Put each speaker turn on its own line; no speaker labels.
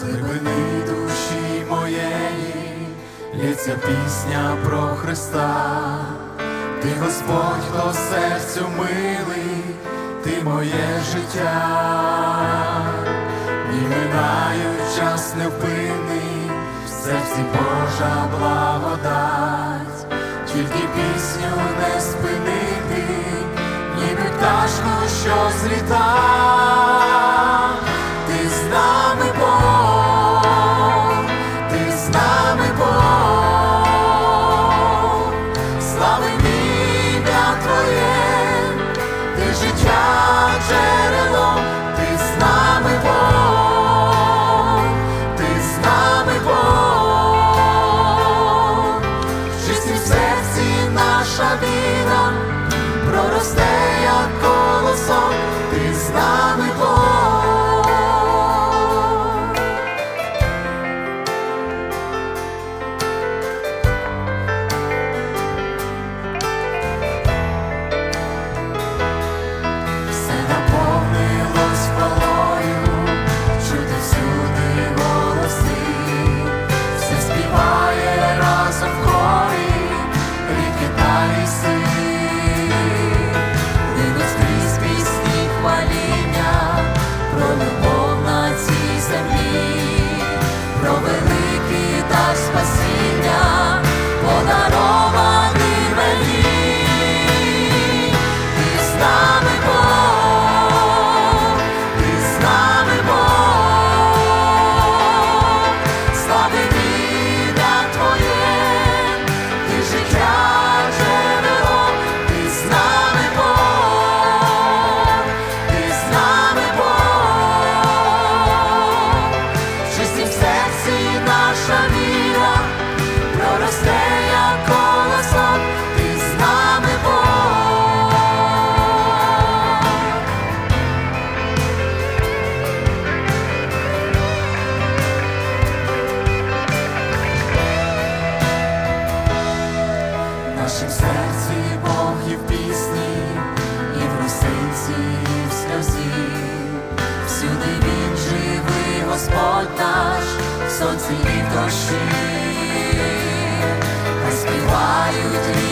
глибини душі моєї лється пісня про Христа, ти Господь, хто серцю милий, ти моє життя, і минають час невпинний, в серці Божа благодать, тільки пісню не спинити, ніби пташку, що зліта. Нами Бог, славим ім'я Твоє, ти життя джерело, серці Бог і в пісні, і в росинці, і в сльозі. Всюди він живий, Господь наш, в сонці і в дощі. Хай співають